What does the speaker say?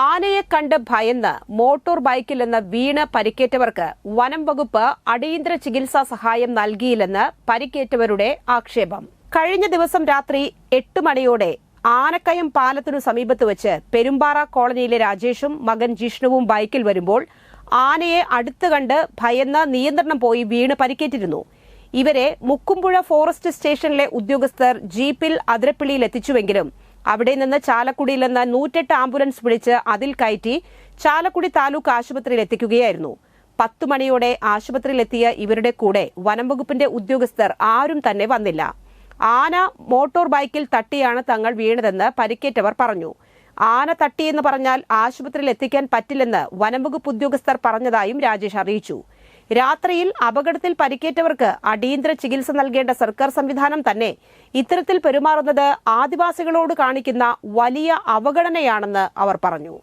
ആനയെ കണ്ട് ഭയന്ന് മോട്ടോർ ബൈക്കിൽ നിന്ന് വീണ് പരിക്കേറ്റവർക്ക് വനം വകുപ്പ് അടിയന്തര ചികിത്സാ സഹായം നൽകിയില്ലെന്ന് പരിക്കേറ്റവരുടെ ആക്ഷേപം. കഴിഞ്ഞ ദിവസം രാത്രി എട്ട് മണിയോടെ ആനക്കയം പാലത്തിനു സമീപത്ത് വെച്ച് പെരുമ്പാറ കോളനിയിലെ രാജേഷും മകൻ ജിഷ്ണുവും ബൈക്കിൽ വരുമ്പോൾ ആനയെ അടുത്ത് കണ്ട് ഭയന്ന് നിയന്ത്രണം പോയി വീണ് പരിക്കേറ്റിരുന്നു. ഇവരെ മുക്കുമ്പുഴ ഫോറസ്റ്റ് സ്റ്റേഷനിലെ ഉദ്യോഗസ്ഥർ ജീപ്പിൽ അതിരപ്പിള്ളിയിൽ എത്തിച്ചുവെങ്കിലും അവിടെ നിന്ന് ചാലക്കുടിയിൽ നിന്ന് നൂറ്റെട്ട് ആംബുലൻസ് വിളിച്ച് അതിൽ കയറ്റി ചാലക്കുടി താലൂക്ക് ആശുപത്രിയിൽ എത്തിക്കുകയായിരുന്നു. പത്തു മണിയോടെ ആശുപത്രിയിലെത്തിയ ഇവരുടെ കൂടെ വനംവകുപ്പിന്റെ ഉദ്യോഗസ്ഥർ ആരും തന്നെ വന്നില്ല. ആന മോട്ടോർ ബൈക്കിൽ തട്ടിയാണ് തങ്ങൾ വീണതെന്ന് പരിക്കേറ്റവർ പറഞ്ഞു. ആന തട്ടിയെന്ന് പറഞ്ഞാൽ ആശുപത്രിയിൽ എത്തിക്കാൻ പറ്റില്ലെന്ന് വനംവകുപ്പ് ഉദ്യോഗസ്ഥർ പറഞ്ഞതായും രാജേഷ് അറിയിച്ചു. രാത്രിയിൽ അപകടത്തിൽ പരിക്കേറ്റവർക്ക് അടിയന്തര ചികിത്സ നൽകേണ്ട സർക്കാർ സംവിധാനം തന്നെ ഇത്തരത്തിൽ പെരുമാറുന്നത് ആദിവാസികളോട് കാണിക്കുന്ന വലിയ അവഗണനയാണെന്ന് അവർ പറഞ്ഞു.